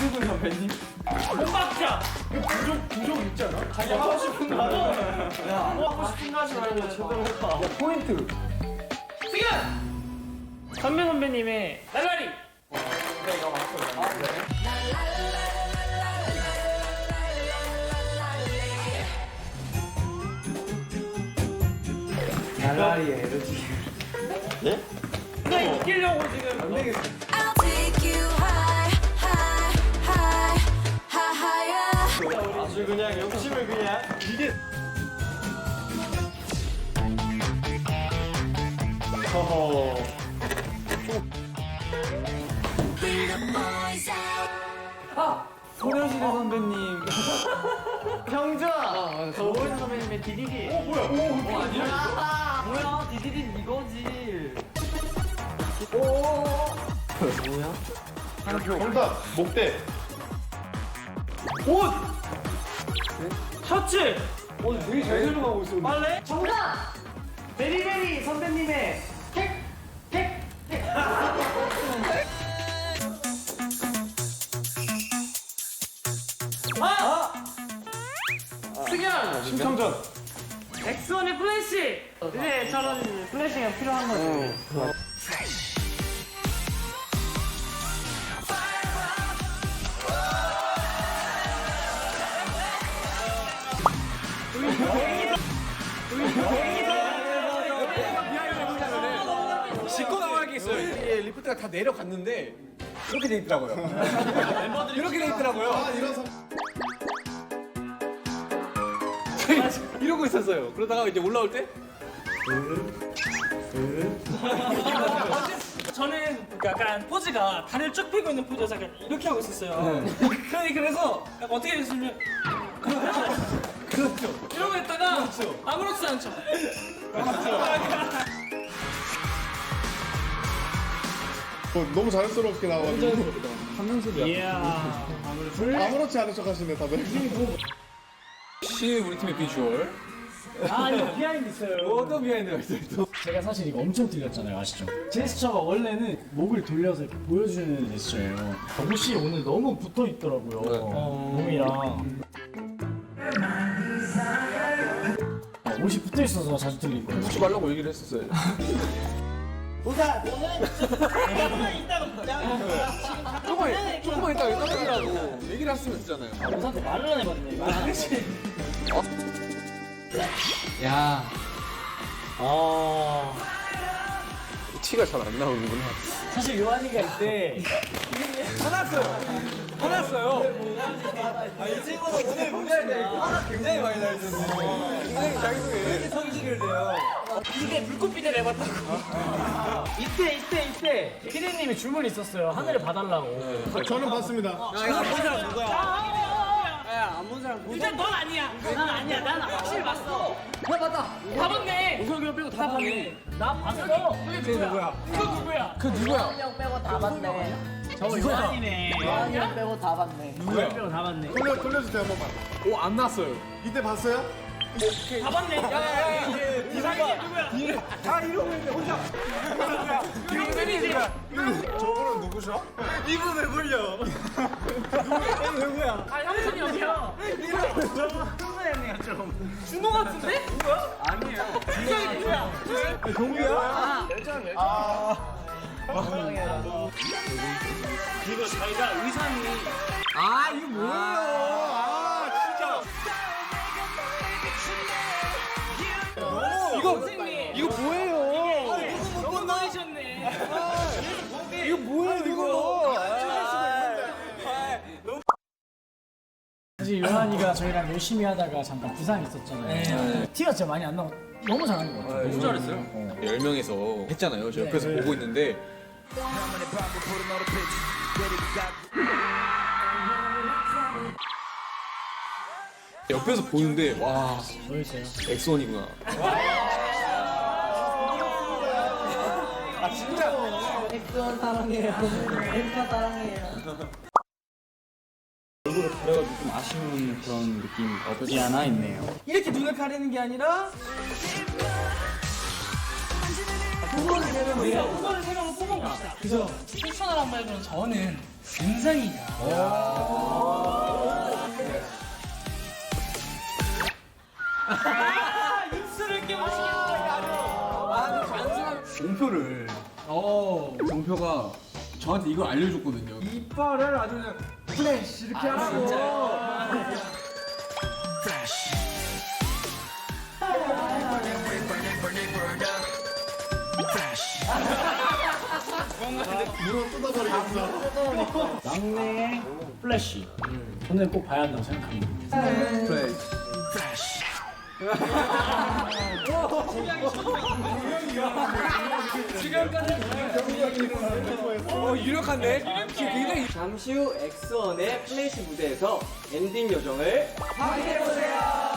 이승훈 선배님? 혼박자! 그 부족, 부족 있잖아? 자기 하고 싶은 거 하잖아. 야, 하고 싶은 거 하지 말고 제대로 뭐 해봐. 포인트. 승현! 선배 선배님의 날라리! 근데 이거 맞춰. 아, 그래? 날라리에 에너지. 네? 그냥 이기려고 지금. 안 되겠어. 아주 그냥 욕심을 그냥. 이게. 허허. Out. 소녀시대 선배님. 형주아. 저번 선배님의 디디디. 어 뭐야? 오 아니야? 뭐야? 디디딘 이거지. 정답 목대 옷. 셔츠. 어, 되게 잘 설명하고 있어. 빨래. 정답. 베리베리 선배님의 택. 택. 택. 아! 승현! 신청전 엑소원의 플래시! 네, 저런 플래시가 필요한 거죠. 짚 리프트가 다 내려갔는데 이렇게 돼 있더라고요. 이렇게 돼 있더라고요. 이러고 있었어요. 그러다가 이제 올라올 때 저는 약간 포즈가 다리를 쭉 펴고 있는 포즈여서 약간 이렇게 하고 있었어요. 그러니 그래서 약간 어떻게 됐으면 그렇죠. 이러고 있다가 아무렇지도 않죠. 어, 너무 자연스럽게 나와가지고 이야. 아무렇지 않은 척 하시네 다들 시 우리 팀의 비주얼. 아, 이거 비하인드 있어요. 어떤 비하인드가 있어요? 또? 제가 사실 이거 엄청 틀렸잖아요 아시죠? 제스처가 원래는 목을 돌려서 이렇게 보여주는 제스처예요 옷이 오늘 너무 붙어 있더라고요 몸이랑 어, 옷이 붙어 있어서 자주 틀릴 거예요 하지 말라고 얘기를 했었어요. 조금만 조금만 있다가 떠들라고 얘기를 했으면 되잖아요. 우산한테 말을 안 해봤네. 말안 했지. 야 어. 티가 잘 안 나오는구나. 사실 요한이가 이때 화났어요. 화났어요. 아, 이 친구는 오늘 문제에 화가 굉장히 많이 나있었어. 굉장히 자기소개. 성질을 내요. 이게 불꽃빛을 내봤다고. 이때 이때 이때 피디님이 주문이 있었어요 하늘을 봐달라고 저는 봤습니다 일단 넌 아니야. 난 아니야. 난 확실히 봤어. 나 봤다. 다 봤네. 우석이가 빼고 다 봤네 나 봤어 쟤 누구야? 이거 누구야? 그 누구야? 형 빼고 다 봤네. 저 요한이네 형 빼고 다 봤네. 누구야? 빼고 다 봤네 돌려, 돌려주세요 한 번만 오, 안 났어요. 이때 봤어요? 다 봤네. 야야야. 이상해 누구야? 다 이러고 있는데 혼자. 이병렬이지. 저분은 누구셔? 이분 왜 불려? 누구야? 아 형준이 형이야. 준호 같은데? 누구야? 아니에요. 준성이 누구야? 동우야? 이거 저희가 의상이 아, 이거 뭐예요? 이거 선생님. 이거 뭐예요? 너무 많으셨네. 이거 뭐예요, 이거? 사실 요한이가 저희랑 열심히 하다가 잠깐 부상이 있었잖아요 티가 진짜 많이 안 나고 너무 잘하는 것 같아요 너무 잘했어요. 10명에서 했잖아요. 저 옆에서 보고 있는데. 옆에서 보는데 와 보였어요 엑소원이구나. 아 진짜 엑소원 사랑해요. 엠카 사랑해요. 그래가지고 좀 아쉬운 그런 느낌이 없지 않아 있네요 이렇게 눈을 가리는 게 아니라 그거를 세명을 그거를 세 명을 뽑아봅시다. 그죠? 추천하란 말고는 저는 은상이가. 아, 입술을. 아주 공표를 어 정표가 저한테 이걸 알려줬거든요 이빨을 아주 그냥 플래시 이렇게 하라고. 막내의 플래시. 저는 꼭 봐야 한다고 생각합니다. 플래시 어 유력한데? 지금 굉장히 잠시 후 엑스원의 플래시 무대에서 엔딩 요정을 확인해보세요